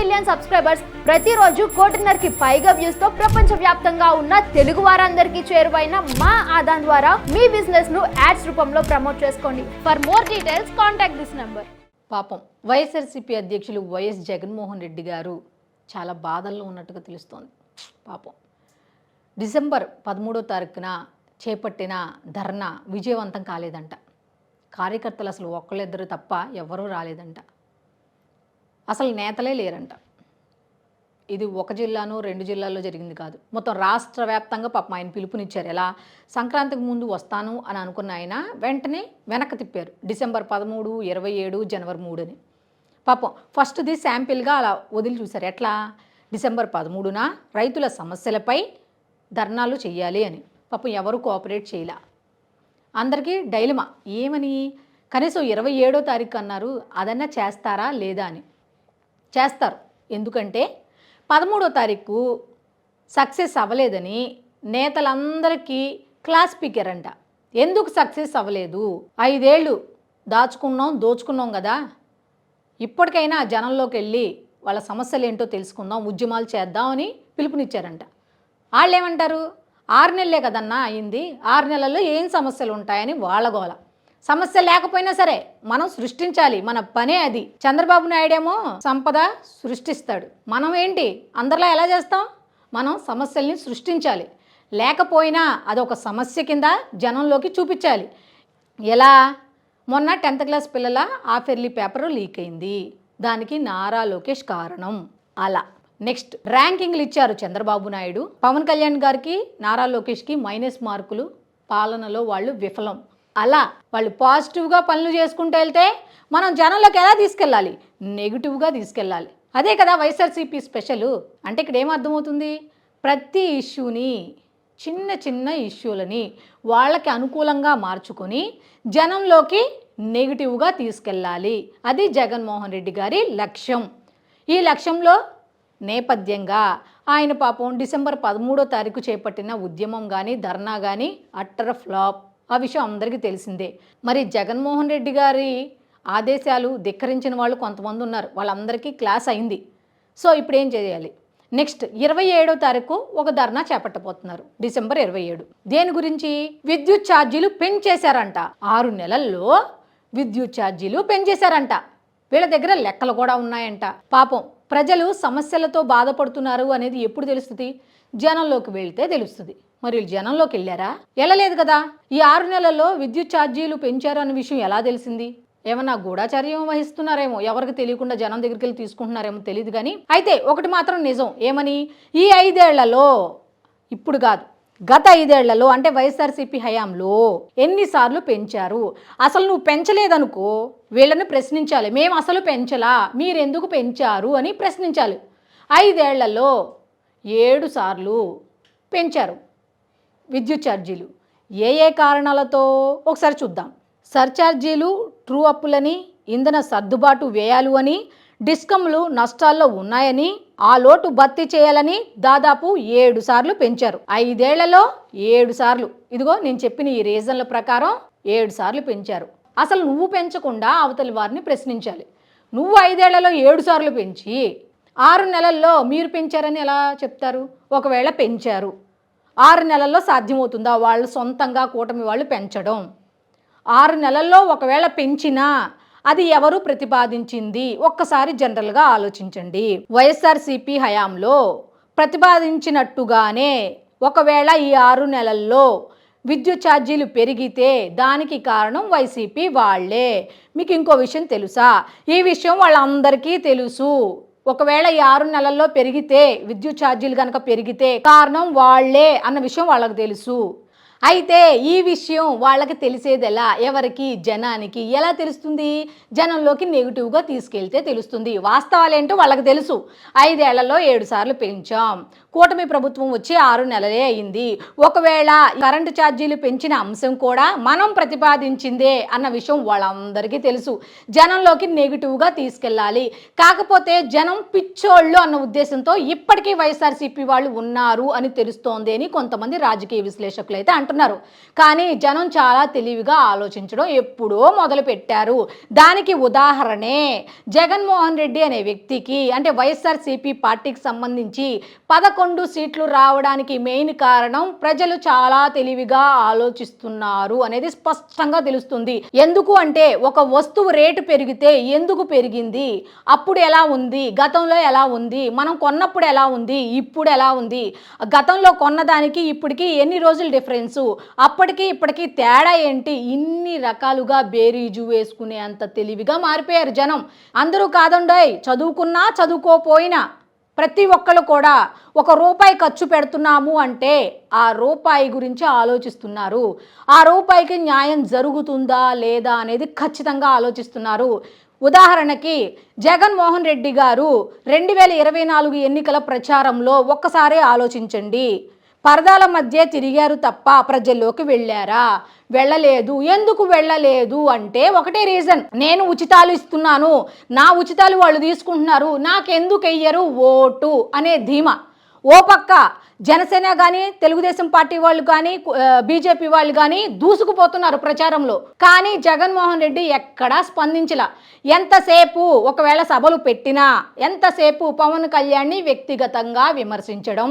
Million subscribers ప్రతిరోజు కోటిన్నరకి పైగా వ్యూస్తో ప్రపంచ వ్యాప్తంగా ఉన్న తెలుగు వారందరికీ చేరువైన మా ఆదాన్ ద్వారా మీ బిజినెస్ను యాడ్స్ రూపంలో ప్రమోట్ చేసుకోండి. For more details contact this number పాపం వైఎస్ఆర్సీపీ అధ్యక్షులు వైఎస్ జగన్మోహన్ రెడ్డి గారు చాలా బాధల్లో ఉన్నట్టుగా తెలుస్తోంది. పాపం డిసెంబర్ పదమూడో తారీఖున చేపట్టిన ధర్నా విజయవంతం కాలేదంట. కార్యకర్తలు అసలు ఒక్కళ్ళిద్దరు తప్ప ఎవరూ రాలేదంట. అసలు నేతలే లేరంట. ఇది ఒక జిల్లాను రెండు జిల్లాల్లో జరిగింది కాదు. మొత్తం రాష్ట్ర వ్యాప్తంగా పాపం ఆయన పిలుపునిచ్చారు. ఎలా? సంక్రాంతికి ముందు వస్తాను అని అనుకున్న ఆయన వెంటనే వెనక్కి తిప్పారు. డిసెంబర్ పదమూడు ఇరవై ఏడు జనవరి మూడు అని పాపం ఫస్ట్ది శాంపిల్గా అలా వదిలి చూశారు. ఎట్లా? డిసెంబర్ పదమూడున రైతుల సమస్యలపై ధర్నాలు చేయాలి అని. పాపం ఎవరు కోఆపరేట్ చేయలే? అందరికీ డైలమా? ఏమని? కనీసం ఇరవై ఏడో తారీఖు అన్నారు. అదన్నా చేస్తారా లేదా అని. చేస్తారు. ఎందుకంటే పదమూడో తారీఖు సక్సెస్ అవ్వలేదని నేతలందరికీ క్లాస్ స్పీకర్ అంట ఎందుకు సక్సెస్ అవ్వలేదు? ఐదేళ్ళు దాచుకున్నాం దోచుకున్నాం కదా. ఇప్పటికైనా జనంలోకి వెళ్ళి వాళ్ళ సమస్యలు ఏంటో తెలుసుకుందాం ఉద్యమాలు చేద్దామని పిలుపునిచ్చారంట. వాళ్ళు ఏమంటారు ఆరు నెలలే కదన్నా అయింది. ఆరు నెలల్లో ఏం సమస్యలు ఉంటాయని వాళ్ళ గోల. సమస్య లేకపోయినా సరే మనం సృష్టించాలి. మన పనే అది. చంద్రబాబు నాయుడేమో సంపద సృష్టిస్తాడు. మనం ఏంటి? అందరిలా ఎలా చేస్తాం? మనం సమస్యల్ని సృష్టించాలి. లేకపోయినా అదొక సమస్య కింద జనంలోకి చూపించాలి. ఎలా? మొన్న టెన్త్ క్లాస్ పిల్లల ఆఫెర్లీ పేపర్ లీక్ అయింది. దానికి నారా లోకేష్ కారణం. అలా. నెక్స్ట్ ర్యాంకింగ్లు ఇచ్చారు చంద్రబాబు నాయుడు. పవన్ కళ్యాణ్ గారికి నారా లోకేష్కి మైనస్ మార్కులు. పాలనలో వాళ్ళు విఫలం. అలా వాళ్ళు పాజిటివ్గా పనులు చేసుకుంటూ వెళ్తే మనం జనంలోకి ఎలా తీసుకెళ్ళాలి? నెగిటివ్గా తీసుకెళ్ళాలి. అదే కదా వైఎస్ఆర్సీపీ స్పెషల్. అంటే ఇక్కడ ఏం అర్థమవుతుంది? ప్రతి ఇష్యూని చిన్న చిన్న ఇష్యూలని వాళ్ళకి అనుకూలంగా మార్చుకొని జనంలోకి నెగిటివ్గా తీసుకెళ్ళాలి. అది జగన్మోహన్ రెడ్డి గారి లక్ష్యం. ఈ లక్ష్యంలో నేపథ్యంగా ఆయన పాపం డిసెంబర్ పదమూడో తారీఖు చేపట్టిన ఉద్యమం కానీ ధర్నా కానీ అట్టర్ ఫ్లాప్. ఆ విషయం అందరికీ తెలిసిందే. మరి జగన్మోహన్ రెడ్డి గారి ఆదేశాలు ధిక్కరించిన వాళ్ళు కొంతమంది ఉన్నారు. వాళ్ళందరికీ క్లాస్ అయింది. సో ఇప్పుడు ఏం చేయాలి? నెక్స్ట్ ఇరవై ఏడో తారీఖు ఒక ధర్నా చేపట్టబోతున్నారు. డిసెంబర్ ఇరవై ఏడు. దేని గురించి? విద్యుత్ ఛార్జీలు పెంచేశారంట ఆరు నెలల్లో విద్యుత్ ఛార్జీలు పెంచేశారంట వీళ్ళ దగ్గర లెక్కలు కూడా ఉన్నాయంట. పాపం ప్రజలు సమస్యలతో బాధపడుతున్నారు అనేది ఎప్పుడు తెలుస్తుంది? జనంలోకి వెళ్తే తెలుస్తుంది. మరి జనంలోకి వెళ్ళారా? వెళ్ళలేదు కదా. ఈ ఆరు నెలల్లో విద్యుత్ ఛార్జీలు పెంచారు అన్న విషయం ఎలా తెలిసింది? ఏమన్నా గూఢాచార్యం వహిస్తున్నారేమో? ఎవరికి తెలియకుండా జనం దగ్గరికి వెళ్ళి తీసుకుంటున్నారేమో తెలియదు కానీ అయితే ఒకటి మాత్రం నిజం. ఏమని? ఈ ఐదేళ్ళలో ఇప్పుడు కాదు గత ఐదేళ్ళలో అంటే వైఎస్ఆర్సీపీ హయాంలో ఎన్నిసార్లు పెంచారు? అసలు నువ్వు పెంచలేదనుకో వీళ్ళని ప్రశ్నించాలి. మేము అసలు పెంచలా? మీరెందుకు పెంచారు అని ప్రశ్నించాలి. ఐదేళ్ళలో ఏడు సార్లు పెంచారు. విద్యుత్ ఛార్జీలు. ఏ ఏ కారణాలతో? ఒకసారి చూద్దాం. సర్ఛార్జీలు ట్రూ అప్పులని ఇంధన సర్దుబాటు వ్యయాలు అని డిస్కమ్లు నష్టాల్లో ఉన్నాయని ఆ లోటు భర్తీ చేయాలని దాదాపు ఏడు సార్లు పెంచారు. ఐదేళ్ళలో ఏడు సార్లు. ఇదిగో నేను చెప్పిన ఈ రీజన్ల ప్రకారం ఏడు సార్లు పెంచారు. అసలు నువ్వు పెంచకుండా అవతలి వారిని ప్రశ్నించాలి. నువ్వు ఐదేళ్ళలో ఏడు సార్లు పెంచి ఆరు నెలల్లో మీరు పెంచారని ఎలా చెప్తారు? ఒకవేళ పెంచారు. ఆరు నెలల్లో సాధ్యమవుతుందా? వాళ్ళు సొంతంగా కూటమి వాళ్ళు పెంచడం. ఆరు నెలల్లో ఒకవేళ పెంచినా అది ఎవరు ప్రతిపాదించింది? ఒక్కసారి జనరల్గా ఆలోచించండి. వైఎస్ఆర్సీపీ హయాంలో ప్రతిపాదించినట్టుగానే ఒకవేళ ఈ ఆరు నెలల్లో విద్యుత్ ఛార్జీలు పెరిగితే దానికి కారణం వైసీపీ వాళ్ళే. మీకు ఇంకో విషయం తెలుసా? ఈ విషయం వాళ్ళందరికీ తెలుసు. ఒకవేళ ఈ ఆరు నెలల్లో పెరిగితే విద్యుత్ ఛార్జీలు కనుక పెరిగితే కారణం వాళ్ళే అన్న విషయం వాళ్ళకి తెలుసు. అయితే ఈ విషయం వాళ్ళకి తెలిసేది ఎలా ఎవరికి? జనానికి ఎలా తెలుస్తుంది? జనంలోకి నెగిటివ్గా తీసుకెళ్తే తెలుస్తుంది. వాస్తవాలు ఏంటో వాళ్ళకి తెలుసు. ఐదేళ్ళలో ఏడు సార్లు పెంచాం. కూటమి ప్రభుత్వం వచ్చి ఆరు నెలలే అయింది. ఒకవేళ కరెంటు ఛార్జీలు పెంచిన అంశం కూడా మనం ప్రతిపాదించిందే అన్న విషయం వాళ్ళందరికీ తెలుసు. జనంలోకి నెగిటివ్గా తీసుకెళ్ళాలి. కాకపోతే జనం పిచ్చోళ్ళు అన్న ఉద్దేశంతో ఇప్పటికీ వైఎస్ఆర్సీపీ వాళ్ళు ఉన్నారు అని తెలుస్తోంది అని కొంతమంది రాజకీయ విశ్లేషకులు అయితే అంటున్నారు. కానీ జనం చాలా తెలివిగా ఆలోచించడం ఎప్పుడో మొదలు పెట్టారు దానికి ఉదాహరణే జగన్మోహన్ రెడ్డి అనే వ్యక్తికి అంటే వైఎస్ఆర్సీపీ పార్టీకి సంబంధించి పదకొండు సీట్లు రావడానికి మెయిన్ కారణం ప్రజలు చాలా తెలివిగా ఆలోచిస్తున్నారు అనేది స్పష్టంగా తెలుస్తుంది. ఎందుకు అంటే ఒక వస్తువు రేటు పెరిగితే ఎందుకు పెరిగింది? అప్పుడు ఎలా ఉంది? గతంలో ఎలా ఉంది? మనం కొన్నప్పుడు ఎలా ఉంది? ఇప్పుడు ఎలా ఉంది? గతంలో కొన్నదానికి ఇప్పటికి ఎన్ని రోజులు డిఫరెన్స్? అప్పటికి ఇప్పటికీ తేడా ఏంటి? ఇన్ని రకాలుగా బేరీజు వేసుకునే అంత తెలివిగా మారిపోయారు జనం. అందరూ కాదండోయ్ చదువుకున్నా చదువుకోపోయినా ప్రతి ఒక్కరు కూడా ఒక రూపాయి ఖర్చు పెడుతున్నాము అంటే ఆ రూపాయి గురించి ఆలోచిస్తున్నారు. ఆ రూపాయికి న్యాయం జరుగుతుందా లేదా అనేది ఖచ్చితంగా ఆలోచిస్తున్నారు. ఉదాహరణకి జగన్మోహన్ రెడ్డి గారు రెండు వేల ఇరవై నాలుగు ఎన్నికల ప్రచారంలో ఒక్కసారి ఆలోచించండి. పరదాల మధ్య తిరిగారు తప్ప ప్రజల్లోకి వెళ్ళారా? వెళ్ళలేదు. ఎందుకు వెళ్ళలేదు అంటే ఒకటే రీజన్. నేను ఉచితాలు ఇస్తున్నాను. నా ఉచితాలు వాళ్ళు తీసుకుంటున్నారు. నాకెందుకు వెయ్యరు? ఓటు అనే ధీమా. ఓ పక్క జనసేన కానీ తెలుగుదేశం పార్టీ వాళ్ళు కానీ బీజేపీ వాళ్ళు కానీ దూసుకుపోతున్నారు ప్రచారంలో. కానీ జగన్మోహన్ రెడ్డి ఎక్కడా స్పందించలా. ఎంతసేపు ఒకవేళ సభలు పెట్టినా ఎంతసేపు పవన్ కళ్యాణ్ని వ్యక్తిగతంగా విమర్శించడం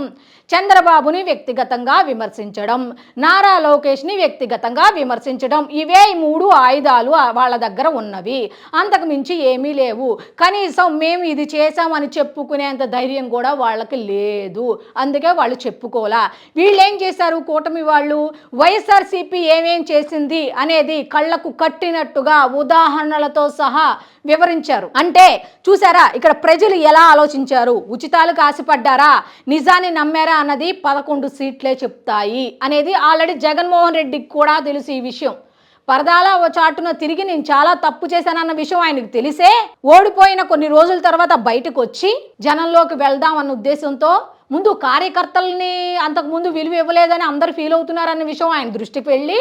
చంద్రబాబుని వ్యక్తిగతంగా విమర్శించడం నారా లోకేష్ని వ్యక్తిగతంగా విమర్శించడం ఇవే మూడు ఆయుధాలు వాళ్ళ దగ్గర ఉన్నవి. అంతకు మించి ఏమీ లేవు. కనీసం మేము ఇది చేశామని చెప్పుకునేంత ధైర్యం కూడా వాళ్ళకి లేదు. అందుకే వాళ్ళు చెప్పుకోలా వీళ్ళు ఏం చేశారు? కూటమి వాళ్ళు వైఎస్ఆర్సీపీ ఏమేం చేసింది అనేది కళ్ళకు కట్టినట్టుగా ఉదాహరణలతో సహా వివరించారు. అంటే చూసారా ఇక్కడ ప్రజలు ఎలా ఆలోచించారు? ఉచితాలకు ఆశపడ్డారా నిజాన్ని నమ్మారా అన్నది పదకొండు సీట్లే చెప్తాయి అనేది ఆల్రెడీ జగన్మోహన్ రెడ్డికి కూడా తెలుసు ఈ విషయం. పరదాల ఓ చాటున తిరిగి నేను చాలా తప్పు చేశానన్న విషయం ఆయనకు తెలిసే ఓడిపోయిన కొన్ని రోజుల తర్వాత బయటకు వచ్చి జనంలోకి వెళ్దాం అన్న ఉద్దేశంతో ముందు కార్యకర్తల్ని అంతకుముందు విలువ ఇవ్వలేదని అందరు ఫీల్ అవుతున్నారన్న విషయం ఆయన దృష్టికి వెళ్ళి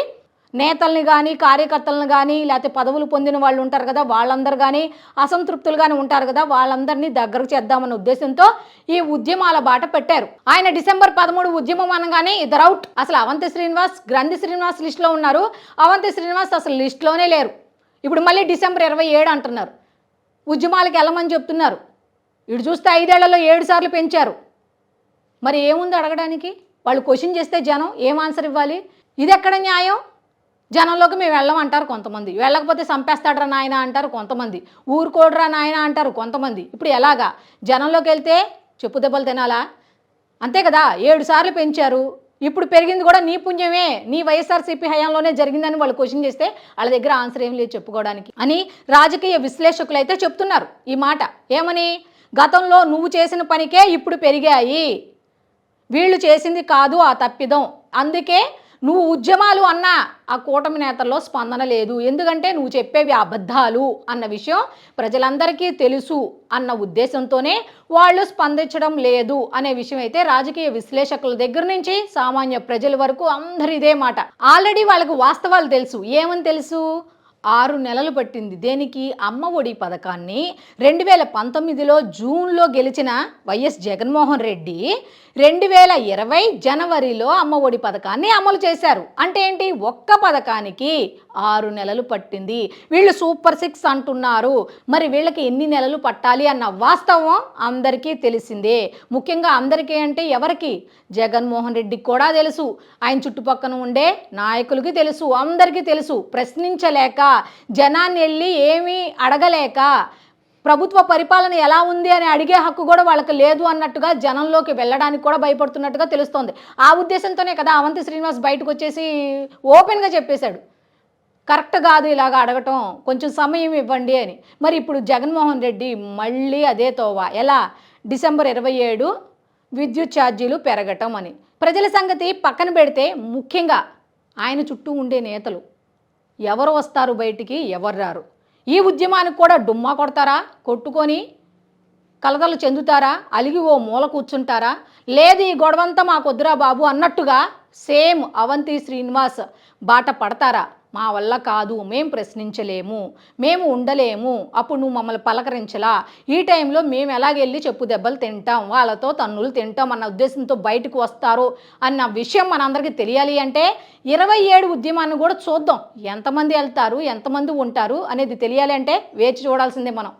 నేతల్ని కానీ కార్యకర్తలను కానీ లేకపోతే పదవులు పొందిన వాళ్ళు ఉంటారు కదా వాళ్ళందరూ కానీ అసంతృప్తులు కానీ ఉంటారు కదా వాళ్ళందరినీ దగ్గరకు చేద్దామన్న ఉద్దేశంతో ఈ ఉద్యమాల బాట పెట్టారు. ఆయన డిసెంబర్ పదమూడు ఉద్యమం అనగానే ఇద్దరు అవుట్ అసలు అవంతి శ్రీనివాస్ గ్రంథి శ్రీనివాస్ లిస్టులో ఉన్నారు. అవంతి శ్రీనివాస్ అసలు లిస్టులోనే లేరు. ఇప్పుడు మళ్ళీ డిసెంబర్ ఇరవై ఏడు అంటున్నారు. ఉద్యమాలకు వెళ్ళమని చెప్తున్నారు. ఇటు చూస్తే ఐదేళ్ళలో ఏడు సార్లు పెంచారు. మరి ఏముంది అడగడానికి? వాళ్ళు క్వశ్చన్ చేస్తే జనం ఏం ఆన్సర్ ఇవ్వాలి? ఇది ఎక్కడ న్యాయం? జనంలోకి మేము వెళ్ళమంటారు కొంతమంది. వెళ్ళకపోతే చంపేస్తాడరా నాయన అంటారు కొంతమంది. ఊరుకోడరా నాయన అంటారు కొంతమంది. ఇప్పుడు ఎలాగా? జనంలోకి వెళ్తే చెప్పు దెబ్బలు తినాలా? అంతే కదా? ఏడు సార్లు పెంచారు. ఇప్పుడు పెరిగింది కూడా నీ పుణ్యమే. నీ వైఎస్ఆర్సీపీ హయాంలోనే జరిగిందని వాళ్ళు క్వశ్చన్ చేస్తే వాళ్ళ దగ్గర ఆన్సర్ ఏం లేదు చెప్పుకోవడానికి అని రాజకీయ విశ్లేషకులు అయితే చెప్తున్నారు ఈ మాట. ఏమని? గతంలో నువ్వు చేసిన పనికే ఇప్పుడు పెరిగాయి. వీళ్ళు చేసింది కాదు ఆ తప్పిదం. అందుకే నువ్వు ఉద్యమాలు అన్న ఆ కూటమి నేతల్లో స్పందన లేదు. ఎందుకంటే నువ్వు చెప్పేవి అబద్ధాలు అన్న విషయం ప్రజలందరికీ తెలుసు అన్న ఉద్దేశంతోనే వాళ్ళు స్పందించడం లేదు అనే విషయం అయితే రాజకీయ విశ్లేషకుల దగ్గర నుంచి సామాన్య ప్రజల వరకు అందరి ఇదే మాట. ఆల్రెడీ వాళ్ళకు వాస్తవాలు తెలుసు. ఏమని తెలుసు? ఆరు నెలలు పట్టింది. దేనికి? అమ్మ ఒడి పథకాన్ని రెండు వేల పంతొమ్మిదిలో జూన్లో గెలిచిన వైఎస్ జగన్మోహన్ రెడ్డి రెండు వేల ఇరవై జనవరిలో అమ్మ ఒడి పథకాన్ని అమలు చేశారు. అంటే ఏంటి? ఒక్క పథకానికి ఆరు నెలలు పట్టింది. వీళ్ళు సూపర్ సిక్స్ అంటున్నారు. మరి వీళ్ళకి ఎన్ని నెలలు పట్టాలి అన్న వాస్తవం అందరికీ తెలిసిందే. ముఖ్యంగా అందరికీ అంటే ఎవరికి? జగన్మోహన్ రెడ్డికి కూడా తెలుసు. ఆయన చుట్టుపక్కన ఉండే నాయకులకి తెలుసు. అందరికీ తెలుసు. ప్రశ్నించలేక జనాన్ని వెళ్ళి ఏమీ అడగలేక ప్రభుత్వ పరిపాలన ఎలా ఉంది అని అడిగే హక్కు కూడా వాళ్ళకి లేదు అన్నట్టుగా జనంలోకి వెళ్ళడానికి కూడా భయపడుతున్నట్టుగా తెలుస్తోంది. ఆ ఉద్దేశంతోనే కదా అవంతి శ్రీనివాస్ బయటకు వచ్చేసి ఓపెన్గా చెప్పేశాడు. కరెక్ట్ కాదు ఇలాగ అడగటం కొంచెం సమయం ఇవ్వండి అని. మరి ఇప్పుడు జగన్మోహన్ రెడ్డి మళ్ళీ అదే తోవా. ఎలా? డిసెంబర్ ఇరవై ఏడు విద్యుత్ ఛార్జీలు పెరగటం అని. ప్రజల సంగతి పక్కన పెడితే ముఖ్యంగా ఆయన చుట్టూ ఉండే నేతలు ఎవరు వస్తారు బయటికి? ఎవరు రారు? ఈ ఉద్యమానికి కూడా డుమ్మా కొడతారా? కొట్టుకొని కలదలు చెందుతారా? అలిగి ఓ మూల కూర్చుంటారా? లేదు ఈ గొడవంతా మాకొద్దురా బాబు అన్నట్టుగా సేమ్ అవంతి శ్రీనివాస్ బాట పడతారా? మా వల్ల కాదు మేము ప్రశ్నించలేము మేము ఉండలేము అప్పుడు నువ్వు మమ్మల్ని పలకరించలా. ఈ టైంలో మేము ఎలాగెళ్ళి చెప్పు దెబ్బలు తింటాం వాళ్ళతో తన్నులు తింటాం అన్న ఉద్దేశంతో బయటకు వస్తారు అన్న విషయం మనందరికీ తెలియాలి అంటే ఇరవై ఏడు ఉద్యమాన్ని కూడా చూద్దాం. ఎంతమంది వెళ్తారు ఎంతమంది ఉంటారు అనేది తెలియాలి అంటే వేచి చూడాల్సిందే మనం.